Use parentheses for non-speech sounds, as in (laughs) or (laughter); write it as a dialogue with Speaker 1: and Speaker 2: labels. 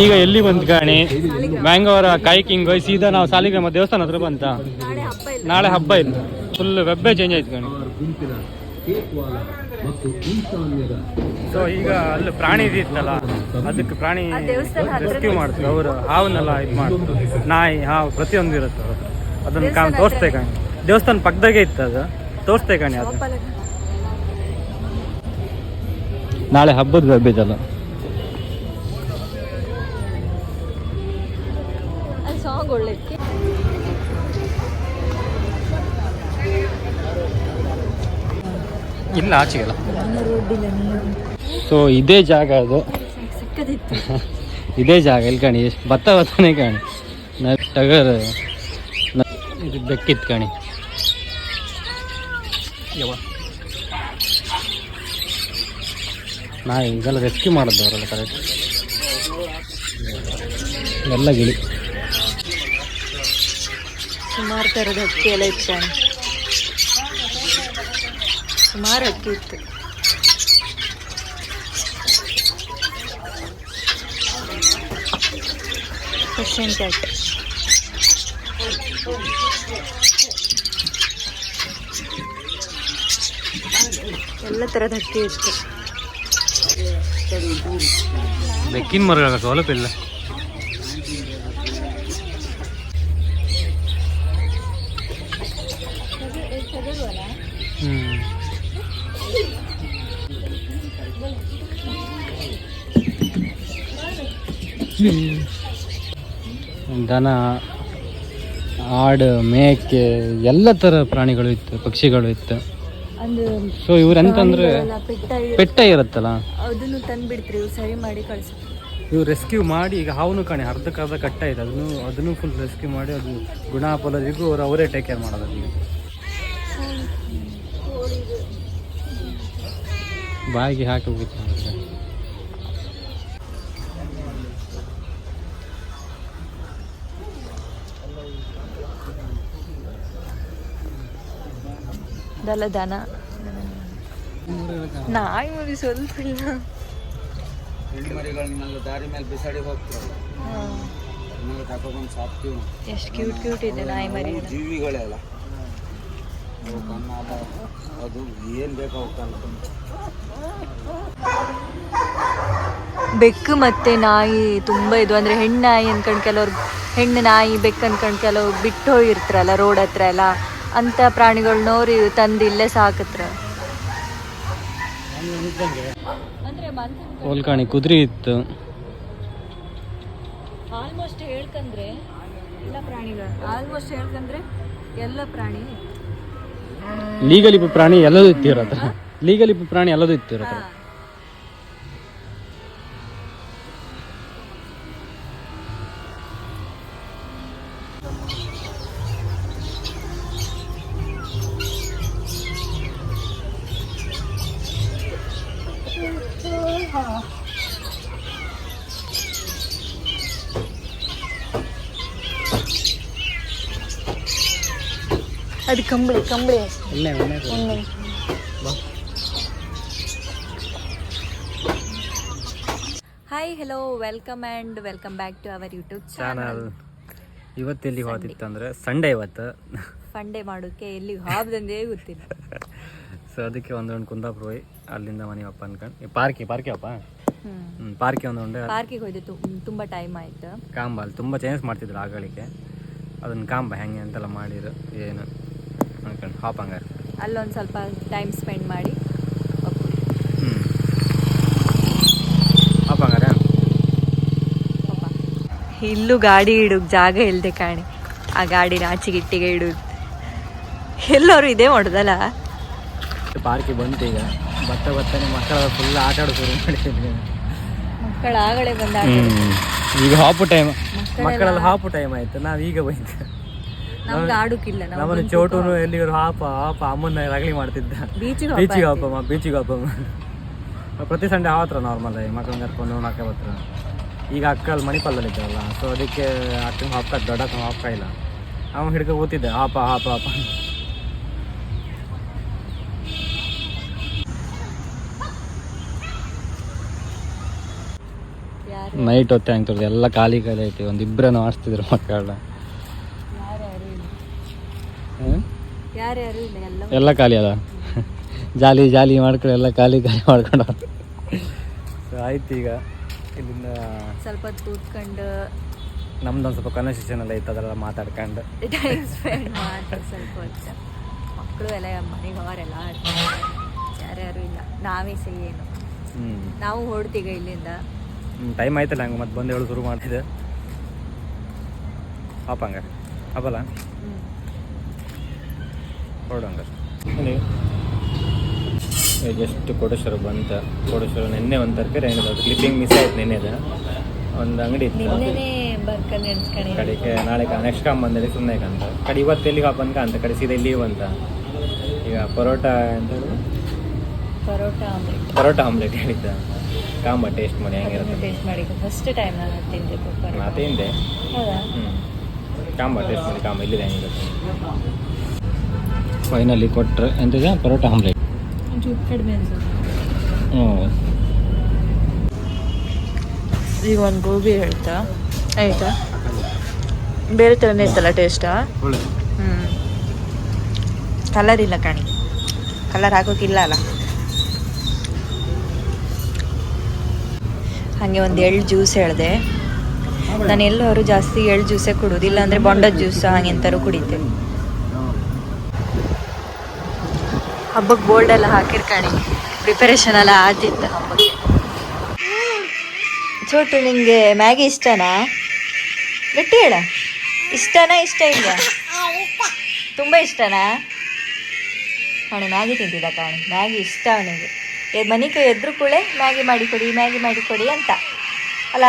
Speaker 1: ಈಗ ಎಲ್ಲಿ ಬಂತು ಗಾಣಿ? ಬ್ಯಾಂಗವರ ಕೈಕಿಂಗ್ ಸೀದಾ ನಾವು ಸಾಲಿಗ್ರಾಮ ದೇವಸ್ಥಾನ ಹತ್ರ ಬಂತ?
Speaker 2: ನಾಳೆ ಹಬ್ಬ ಇಲ್ಲ.
Speaker 1: ನಾಳೆ ಹಬ್ಬ ಇಲ್ಲ ಫುಲ್ ವೆಬ್ಬೇ ಚೇಂಜ್ ಆಯ್ತು ಗಾಣಿ. ಸೊ ಈಗ ಅಲ್ಲಿ ಪ್ರಾಣಿ ಇದಿತ್ತಲ್ಲ ಅದಕ್ಕೆ ಪ್ರಾಣಿ ರೆಸ್ಕ್ಯೂ ಮಾಡ್ತಾರೆ. ಅವರು ಹಾವನ್ನೆಲ್ಲ ಇದು ಮಾಡ್ತಾರೆ. ನಾಯಿ ಹಾವು ಪ್ರತಿಯೊಂದು ಇರುತ್ತೆ ಅವರು ಅದನ್ನ ಕಾಣ್ ತೋರಿಸ್ತೇ ಕಾಣಿ ದೇವಸ್ಥಾನ ಪಕ್ಕದಾಗೆ ಇತ್ತು ಅದು. ತೋರಿಸ್ತೇ ಕಾಣಿ ಅದು. ನಾಳೆ ಹಬ್ಬದ
Speaker 2: ವೆಬ್
Speaker 1: ಇಲ್ಲ ಆಚೆಗೆಲ್ಲ ಸೊ ಇದೇ ಜಾಗ ಅದು.
Speaker 2: ಸಿಕ್ಕದಿತ್ತು. (laughs)
Speaker 1: ಇದೇ ಜಾಗ ಇಲ್ಲಿ ಕಾಣಿ ಭತ್ತ ಭತ್ತನೇ ಕಾಣಿ. ನ ಟಗರ್ ನ- ಇದು ಬೆಕ್ಕಿತ್ತು ಕಾಣಿ. ನಾ ಇದೆಲ್ಲ ರೆಸ್ಕ್ಯೂ ಮಾಡೋದು ಅವರೆಲ್ಲ ಕರೆಕ್ಟ್ ಎಲ್ಲ ಗಿಳಿ.
Speaker 2: ಸುಮಾರು ಥರದ ಹಕ್ಕಿ ಎಲ್ಲ ಇತ್ತು ಕಾಣಿ. ಸುಮಾರು ಹಕ್ಕಿ ಇತ್ತು. ಎಲ್ಲ ತರದ ಹಕ್ಕಿ ಇತ್ತು.
Speaker 1: ಬೆಕ್ಕಿನ ಮರಗಳ ಸೌಲಭ್ಯ ಇಲ್ಲ. ಹ್ಮ್. ದನ ಆಡು ಮೇಕೆ ಎಲ್ಲ ಥರ ಪ್ರಾಣಿಗಳು ಇತ್ತು ಪಕ್ಷಿಗಳು ಇತ್ತು. ಸೊ ಇವ್ರು ಎಂತಂದ್ರೆ
Speaker 2: ಪ್ರಾಣಿಗಳೆಲ್ಲ ಪೆಟ್ಟ ಇರುತ್ತೆ.
Speaker 1: ಪೆಟ್ಟ ಇರುತ್ತಲ್ಲ?
Speaker 2: ಅದನ್ನು ತಂದ್ಬಿಡ್ತ್ರಿ ಸರಿ ಮಾಡಿ ಕಳ್ಸ.
Speaker 1: ಇವ್ರು ರೆಸ್ಕ್ಯೂ ಮಾಡಿ ಈಗ ಹಾವನು ಕಾಣಿ ಅರ್ಧಕ್ಕರ್ಧ ಕಟ್ಟ ಇದೆ. ಅದನ್ನು ಅದನ್ನು ಫುಲ್ ರೆಸ್ಕ್ಯೂ ಮಾಡಿ ಅದು ಗುಣ ಪೊಲದಿಗೂ ಅವ್ರು ಅವರೇ ಟೇಕ್ ಕೇರ್ ಮಾಡೋದು ಅದನ್ನು ಬಾಯಿಗೆ ಹಾಕಿ ಹೋಗಿತ್ತು
Speaker 2: ಇದೆಲ್ಲ ದನ. ನಾಯಿ ಮರಿ ಸ್ವಲ್ಪ ಇಲ್ಲ
Speaker 3: ದಾರಿ ಮೇಲೆ ಬಿಸಾಡಿ ಹೋಗ್ತಾರೆ.
Speaker 2: ಎಷ್ಟು ಕ್ಯೂಟ್ ಕ್ಯೂಟ್ ಇದೆ ನಾಯಿ ಮರಿ
Speaker 3: ಜೀವಿಗಳೆಲ್ಲ ಅದ ಏನು
Speaker 2: ಬೆಕ್ಕು ಮತ್ತೆ ನಾಯಿ ತುಂಬಾ ಇದು. ಅಂದ್ರೆ ಹೆಣ್ಣು ನಾಯಿ ಅನ್ಕೊಂಡ್ ಕೆಲವ್ರು ಹೆಣ್ಣು ನಾಯಿ ಬೆಕ್ಕು ಅನ್ಕೊಂಡ್ ಕೆಲವ್ರು ಬಿಟ್ಟು ಹೋಗಿರ್ತಾರಲ್ಲ ರೋಡ್ ಹತ್ರ ಎಲ್ಲ. ಅಂತ ಪ್ರಾಣಿಗಳು ನೋಡಿ ತಂದು ಇಲ್ಲೇ ಸಾಕತ್ರ.
Speaker 1: ಹೋಲ್ಕಾಣಿ ಕುದುರೆ ಇತ್ತು.
Speaker 2: ಆಲ್ಮೋಸ್ಟ್ ಹೇಳ್ಕಂದ್ರೆ ಎಲ್ಲ ಪ್ರಾಣಿಗಳು ಆಲ್ಮೋಸ್ಟ್ ಹೇಳ್ಕಂದ್ರೆ ಎಲ್ಲ ಪ್ರಾಣಿ.
Speaker 1: ಲೀಗಲಿ ಪ್ರಾಣಿ ಎಲ್ಲದೂ ಇತ್ತಿರತ್ರ ಲೀಗಲಿ ಪ್ರಾಣಿ ಎಲ್ಲದೂ ಇತ್ತು
Speaker 2: ಅದು ಕಂಬಳಿ ಕಂಬಳಿ. Hi hello welcome and welcome back to our YouTube
Speaker 1: channel
Speaker 2: ಇವತ್ತು
Speaker 1: ಎಲ್ಲಿಗೆ ಹೋದಿತ್ತು ಅಂದ್ರೆ ಸಂಡೇ ಇವತ್ತು.
Speaker 2: ಸಂಡೇ ಮಾಡೋಕ್ಕೆ ಎಲ್ಲಿ ಹಾಬ್ದಂದೇ ಗೊತ್ತಿಲ್ಲ. (laughs)
Speaker 1: ಸೊ ಅದಕ್ಕೆ ಒಂದೊಂದು ಕುಂದಾಪುರ ಹೋಗಿ ಅಲ್ಲಿಂದ ಮನೆ ಅಪ್ಪ ಅನ್ಕೊಂಡು ಪಾರ್ಕಿ ಪಾರ್ಕಿ ಅಪ್ಪ?
Speaker 2: ಹ್ಮ್.
Speaker 1: ಹ್ಞೂ ಪಾರ್ಕಿ ಒಂದು ಉಂಡೆ.
Speaker 2: ಪಾರ್ಕಿಗೆ ಹೋಯ್ತು. ತುಂಬ ತುಂಬಾ ಟೈಮ್ ಆಯ್ತು.
Speaker 1: ಕಾಂಬ ಅಲ್ಲಿ ತುಂಬ ಚೇಂಜ್ ಮಾಡ್ತಿದ್ರು ಆಗಳಿಗೆ ಅದನ್ನ ಕಾಂಬ ಹೆಂಗೆ ಅಂತೆಲ್ಲ ಮಾಡಿರು ಏನು. ಅನ್ಕೊಂಡು ಹಾಪ್ ಹಂಗಾರೆ
Speaker 2: ಅಲ್ಲೊಂದು ಸ್ವಲ್ಪ ಟೈಮ್ ಸ್ಪೆಂಡ್ ಮಾಡಿ. ಹೋಗ್ತೀವಿ.
Speaker 1: ಹ್ಞೂ ಹಾಪ್ ಹಂಗಾರೆ
Speaker 2: ಪಾಪ. ಇಲ್ಲೂ ಗಾಡಿ ಇಡೋಕ್ ಜಾಗ ಇಲ್ದೆ ಕಾಣಿ. ಆ ಗಾಡಿನ ಆಚೆಗಿಟ್ಟಿಗೆ ಇಡು ಎಲ್ಲರೂ ಇದೇ ಮಾಡೋದಲ್ಲ?
Speaker 1: ಪಾರ್ಕಿ ಬಂತು ಈಗ. ಭತ್ತ ಬರ್ತಾನೆ ಮಕ್ಕಳ ಫುಲ್ ಆಟ ಆಡೋ ಶುರು ಮಾಡಿದ್ದೀನಿ
Speaker 2: ಮಕ್ಕಳು ಆಗಲೇ ಬಂದ
Speaker 1: ಈಗ ಹಾಪು ಟೈಮ್
Speaker 2: ಮಕ್ಕಳೆಲ್ಲ-
Speaker 1: ಮಕ್ಕಳೆಲ್ಲ ಹಾಪು ಟೈಮ್ ಆಯ್ತು. ನಾವು ಈಗ ಬಂತು
Speaker 2: ನಮ್ಗೆ ಆಡೋಕ್ಕಿಲ್ಲ ಎಲ್ಲಿಗರು
Speaker 1: ನಮ್ಮನ್ನು ಚೋಟುನು ಎಲ್ಲಿಗಾರು ಹಾಪ ಹಾಪ ಅಮ್ಮನ್ನ ರಗಳಿ ಮಾಡ್ತಿದ್ದ.
Speaker 2: ಬೀಚಿಗೆ
Speaker 1: ಬೀಚಿಗೆ ಹಾಪಮ್ಮ ಬೀಚಿಗೆ ಹಾಪಮ್ಮ ಪ್ರತಿ ಸಂಡೆ ಆವತ್ರ ನಾರ್ಮಲ್ ಆಗಿ ಮಕ್ಕಳನ್ನ ಕರ್ಕೊಂಡು ಬತ್ರ ಈಗ ಅಕ್ಕಲ್ ಮಣಿಪಾಲದಲ್ಲಿ ಇದ್ದಾರಲ್ಲ ಸೊ ಅದಕ್ಕೆ ಅಕ್ಕನ ಹಾಪ್ಕ ದೊಡ್ಡ ಹಾಪ್ಕ ಇಲ್ಲ. ಅವನು ಹಿಡ್ಕೊ ಕೂತಿದ್ದೆ ಹಾಪ ಹಾಪ ಹಾಪ.
Speaker 2: ಯಾರು?
Speaker 1: ನೈಟ್ ಹೊತ್ತೆ ಆಗ್ತಿರೋದು ಎಲ್ಲ ಖಾಲಿ ಖಾಲಿ ಐತಿ ಒಂದಿಬ್ಬರನ್ನು ಆಡ್ಸ್ತಿದ್ರು ಮಕ್ಕಳನ್ನ?
Speaker 2: ಯಾರ್ಯಾರು ಇಲ್ಲ ಎಲ್ಲ
Speaker 1: ಎಲ್ಲ ಖಾಲಿ ಅದ ಜಾಲಿ ಜಾಲಿ ಮಾಡ್ಕೊಂಡು ಎಲ್ಲ ಖಾಲಿ ಖಾಲಿ ಮಾಡ್ಕೊಂಡು ಆಯ್ತು ಈಗ. ಇಲ್ಲಿಂದ
Speaker 2: ಸ್ವಲ್ಪ ಹೊತ್ತು ಕೂತ್ಕೊಂಡು
Speaker 1: ನಮ್ದೊಂದು ಸ್ವಲ್ಪ ಕನ್ವರ್ಸೇಷನ್ ಎಲ್ಲ ಇತ್ತು ಅದೆಲ್ಲ ಮಾತಾಡ್ಕೊಂಡು.
Speaker 2: ಟೈಮ್ ಸ್ಪೆಂಡ್ ಮಾಡ್ತಾರೆ ಸ್ವಲ್ಪ ಹೊತ್ತು. ಮಕ್ಕಳು ಎಲ್ಲ ಮನೆಗೆ ಅವರೆಲ್ಲ ಯಾರ್ಯಾರು ಇಲ್ಲ. ನಾವೇ ಸಹಿ ಏನು.
Speaker 1: ಹ್ಞೂ
Speaker 2: ನಾವು ಹೊಡ್ತೀಗ ಇಲ್ಲಿಂದ.
Speaker 1: ಟೈಮ್ ಆಯ್ತಲ್ಲ ಹಂಗೆ ಮತ್ತೆ ಬಂದು ಹೇಳು ಶುರು ಮಾಡ್ತಿದ್ದೆ. ಪಾಪ ಹಂಗ ಹಬ್ಬಲ್ಲ
Speaker 2: ಹ್ಮ್.
Speaker 1: ಹೊರಡು ಹಂಗಾರೆ ಜಸ್ಟ್ ಕೋಟೇಶ್ವರ ಬಂತ. ಕೋಟೇಶ್ವರ ನಿನ್ನೆ ಒಂದು ತರಕಾರಿ ಏನಿದೆ ಅದು ಕ್ಲಿಪ್ಪಿಂಗ್ ಮಿಸ್ ಆಯ್ತು ನಿನ್ನೆದ ಒಂದು ಅಂಗಡಿ ಇತ್ತು ಕಡೆಗೆ ನಾಳೆ ನೆಕ್ಸ್ಟ್ ಕಾಮ್ ಬಂದಲ್ಲಿ ಸುಮ್ಮನೆ ಕಂತ ಕಡೆ ಇವತ್ತು ಎಲ್ಲಿಗೆ ಬಂದ್ಕ ಅಂತ ಕಡೆ ಸೀದಾ ಲೀವ್ ಅಂತ. ಈಗ ಪರೋಟ ಅಂತ
Speaker 2: ಪರೋಟ ಆಮ್ಲೆಟ್.
Speaker 1: ಹೇಳಿದ್ದ. ಕಾಂಬ ಟೇಸ್ಟ್ ಮಾಡಿ ಹೆಂಗಿರುತ್ತೆ
Speaker 2: ಟೇಸ್ಟ್ ಮಾಡಿ ಫಸ್ಟ್ ಟೈಮ್ ನಾನು
Speaker 1: ತಿಂದೆ ಕಾಂಬ ಟೇಸ್ಟ್ ಮಾಡಿ ಕಾಂಬ ಇಲ್ಲಿದೆ ಹೆಂಗಿರುತ್ತೆ ಫೈನಲಿ ಕೊಟ್ಟರೆ ಎಂತಿದೆ? ಪರೋಟ ಆಮ್ಲೆಟ್. ಹ್ಞೂ.
Speaker 2: ಈಗ ಒಂದು ಗೋಬಿ ಹೇಳ್ತಾ. ಆಯ್ತಾ? ಬೇರೆ ಥರನೇ ಇತ್ತಲ್ಲ ಟೇಸ್ಟಾ ಹ್ಞೂ ಕಲರ್ ಇಲ್ಲ ಕಣಿ. ಕಲರ್ ಹಾಕೋಕ್ಕಿಲ್ಲ ಅಲ್ಲ. ಹಾಗೆ ಒಂದು ಎಳ್ಳು ಜ್ಯೂಸ್ ಹೇಳಿದೆ. ನಾನು ಎಲ್ಲರೂ ಜಾಸ್ತಿ ಎಳ್ಳು ಜ್ಯೂಸೇ ಕುಡೋದಿಲ್ಲ ಅಂದರೆ ಬೊಂಡದ ಜ್ಯೂಸ್ ಹಾಗೆಂತಾರು ಕುಡಿತೇವೆ ಹಬ್ಬಕ್ಕೆ ಬೋಲ್ಡ್ ಎಲ್ಲ ಹಾಕಿರ್ಕಣಿ ಪ್ರಿಪರೇಷನ್ ಎಲ್ಲ ಆದಿತ್ತು ಹಬ್ಬಕ್ಕೆ. ಚೋಟು, ನಿಂಗೆ ಮ್ಯಾಗಿ ಇಷ್ಟನಾ? ಗಟ್ಟಿ ಹೇಳ. ಇಷ್ಟನಾ, ಇಷ್ಟ ಇಲ್ಲ ತುಂಬ ಇಷ್ಟನಾ? ಅವನು ಮ್ಯಾಗಿ ತಿಂತಿದ್ದ ಕಾಣಿ. ಮ್ಯಾಗಿ ಇಷ್ಟ ಅವನಿಗೆ. ಮನೆ ಕೈ ಎದ್ರು ಕೂಳೆ ಮ್ಯಾಗಿ ಮಾಡಿಕೊಡಿ ಮ್ಯಾಗಿ ಮಾಡಿಕೊಡಿ ಅಂತ. ಅಲ್ಲ?